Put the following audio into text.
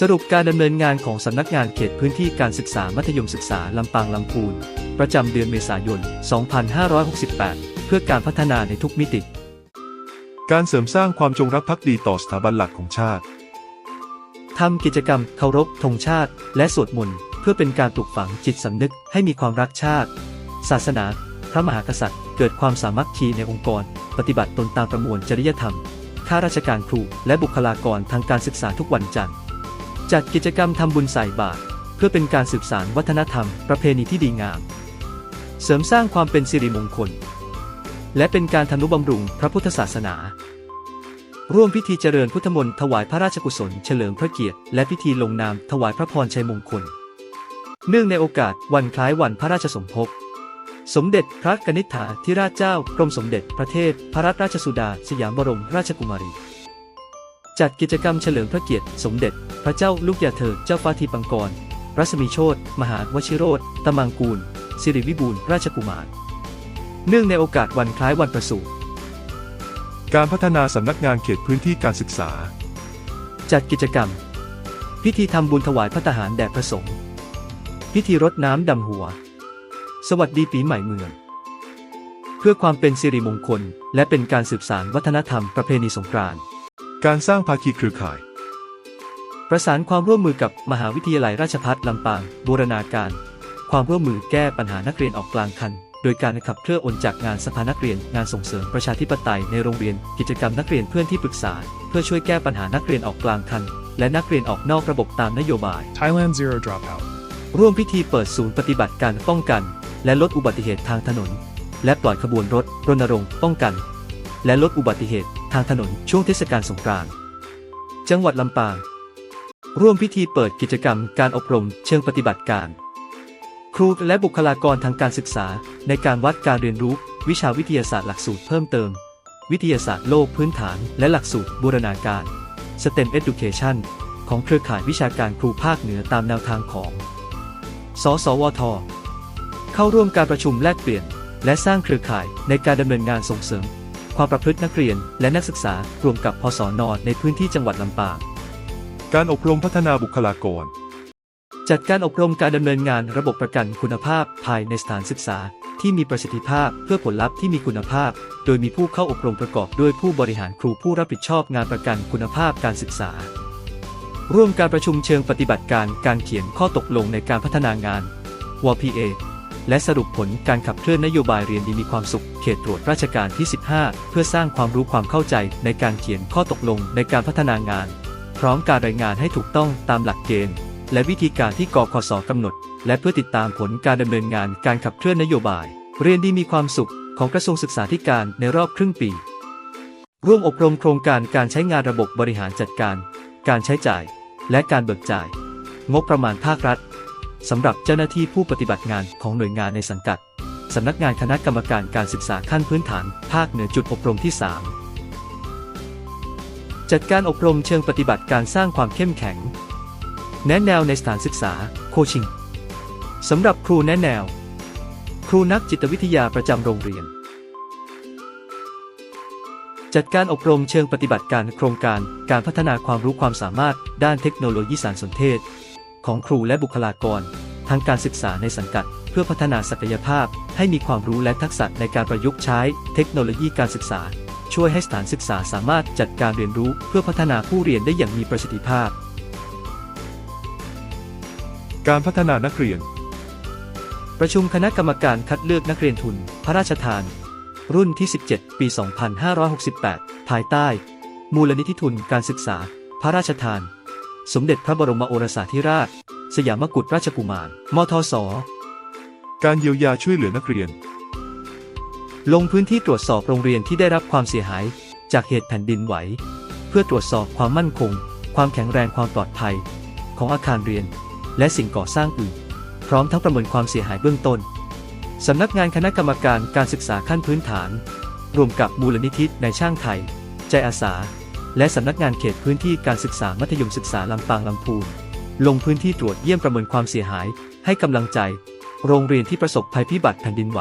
สรุปการดำเนินงานของสำนักงานเขตพื้นที่การศึกษามัธยมศึกษาลำปางลำพูน ประจำเดือนเมษายน 2568 เพื่อการพัฒนาในทุกมิติ การเสริมสร้างความจงรักภักดีต่อสถาบันหลักของชาติ ทำกิจกรรมเคารพธงชาติ และสวดมนต์เพื่อเป็นการปลูกฝังจิตสำนึกให้มีความรักชาติ ศาสนา พระมหากษัตริย์ เกิดความสามัคคีในองค์กร ปฏิบัติตนตามประมวลจริยธรรมข้าราชการครูและบุคลากรทางการศึกษาทุกวันจันทร์ จัดกิจกรรมทำบุญใส่บาตรเพื่อเป็นการสืบสานวัฒนธรรม ประเพณีที่ดีงาม เสริมสร้างความเป็นสิริมงคล และเป็นการทนุบำรุงพระพุทธศาสนา ร่วมพิธีเจริญพุทธมนต์ถวายพระราชกุศลเฉลิมพระเกียรติ และพิธีลงนามถวายพระพรชัยมงคล เนื่องในโอกาสวันคล้ายวันพระราชสมภพสมเด็จพระกนิษฐาธิราชเจ้ากรมสมเด็จพระเทพพระรัตนราชสุดา สยามบรมราชกุมารี จัดกิจกรรมเฉลิมพระเกียรติ สมเด็จ พระเจ้าลูกยาเธอ เจ้าฟ้าทีปังกร รัศมีโชตมหาวชิโรธตมังกูล สิริวิบูลย์ราชกุมาร เนื่องในโอกาสวันคล้ายวันประสูติการพัฒนาสำนักงานเขตพื้นที่การศึกษา จัดกิจกรรม พิธีทำบุญถวายพระทหารแด่พระสงฆ์พิธีรดน้ำดำหัว สวัสดีปีใหม่เมือง เพื่อความเป็นสิริมงคล และเป็นการสืบสานวัฒนธรรมประเพณีสงกรานต์ การสร้างภาคีเครือข่าย ประสานความร่วมมือกับมหาวิทยาลัยราชภัฏลำปาง บูรณาการ ความร่วมมือแก้ปัญหานักเรียนออกกลางคัน โดยการขับเคลื่อนโอนจากงานสภานักเรียน งานส่งเสริมประชาธิปไตยในโรงเรียน กิจกรรมนักเรียนเพื่อนที่ปรึกษา เพื่อช่วยแก้ปัญหานักเรียนออกกลางคัน และนักเรียนออกนอกระบบตามนโยบาย Thailand Zero Dropout. ร่วมพิธีเปิดศูนย์ปฏิบัติการป้องกัน และลดอุบัติเหตุทางถนน และปล่อยขบวนรถรณรงค์ป้องกัน และลดอุบัติเหตุทางถนนช่วงเทศกาลสงกรานต์จังหวัดลำปาง ร่วมพิธีเปิดกิจกรรมการอบรมเชิงปฏิบัติการ ครูและบุคลากรทางการศึกษาในการวัดการเรียนรู้ วิชาวิทยาศาสตร์หลักสูตรเพิ่มเติม วิทยาศาสตร์โลกพื้นฐาน และหลักสูตรบูรณาการ STEM Education ของเครือข่ายวิชาการครูภาคเหนือตามแนวทางของ สสวท เข้าร่วมการประชุมแลกเปลี่ยน และสร้างเครือข่ายในการดำเนินงานส่งเสริม ความประพฤตินักเรียนและนักศึกษารวมกับพศนในพื้นที่จังหวัดลำปางการอบรมพัฒนาบุคลากร จัดการอบรมการดำเนินงานระบบประกันคุณภาพภายในสถานศึกษา ที่มีประสิทธิภาพเพื่อผลลัพธ์ที่มีคุณภาพ โดยมีผู้เข้าอบรมประกอบด้วยผู้บริหารครูผู้รับผิดชอบงานประกันคุณภาพการศึกษา ร่วมการประชุมเชิงปฏิบัติการการเขียนข้อตกลงในการพัฒนางาน WPA และสรุปผลการขับเคลื่อนนโยบายเรียนดีมีความสุข เขตตรวจราชการที่ 15 เพื่อสร้างความรู้ความเข้าใจในการเขียนข้อตกลงในการพัฒนางาน พร้อมการรายงานให้ถูกต้องตามหลักเกณฑ์ และวิธีการที่กคสกำหนด และเพื่อติดตามผลการดำเนินงานการขับเคลื่อนนโยบาย เรียนดีมีความสุขของกระทรวงศึกษาธิการในรอบครึ่งปี ร่วมอบรมโครงการการใช้งานระบบบริหารจัดการ การใช้จ่าย และการเบิกจ่าย งบประมาณภาครัฐ สำหรับเจ้าหน้าที่ผู้ปฏิบัติงานของหน่วยงานในสังกัด สำนักงานคณะกรรมการการศึกษาขั้นพื้นฐาน ภาคเหนือจุดอบรมที่ 3 จัดการอบรมเชิงปฏิบัติการสร้างความเข้มแข็ง แนะแนวในสถานศึกษา โคชิงสำหรับครูแนะแนว ครูนักจิตวิทยาประจำโรงเรียน จัดการอบรมเชิงปฏิบัติการโครงการ การพัฒนาความรู้ความสามารถด้านเทคโนโลยีสารสนเทศ ของครูและบุคลากร ทางการศึกษาในสังกัด เพื่อพัฒนาศักยภาพ ให้มีความรู้และทักษะในการประยุกต์ใช้เทคโนโลยีการศึกษา ช่วยให้สถานศึกษาสามารถจัดการเรียนรู้เพื่อพัฒนาผู้เรียนได้อย่างมีประสิทธิภาพ การพัฒนานักเรียน ประชุมคณะกรรมการคัดเลือกนักเรียนทุน พระราชทาน รุ่นที่ 17 ปี 2568 ภายใต้ มูลนิธิทุนการศึกษา พระราชทาน สมเด็จพระบรมโอรสาธิราช สยามกุฎราชกุมาร มทศ การเยียวยาช่วยเหลือนักเรียน ลงพื้นที่ตรวจสอบโรงเรียนที่ได้รับความเสียหาย จากเหตุแผ่นดินไหว เพื่อตรวจสอบความมั่นคง ความแข็งแรงความปลอดภัย ของอาคารเรียน และสิ่งก่อสร้างอื่น พร้อมทั้งประเมินความเสียหายเบื้องต้นสำนักงานคณะกรรมการการศึกษาขั้นพื้นฐาน รวมกับมูลนิธิในช่างไทย ใจอาสา และสำนักงานเขตพื้นที่การศึกษามัธยมศึกษาลำปางลำพูนลงพื้นที่ตรวจเยี่ยมประเมินความเสียหาย ให้กำลังใจ โรงเรียนที่ประสบภัยพิบัติแผ่นดินไหว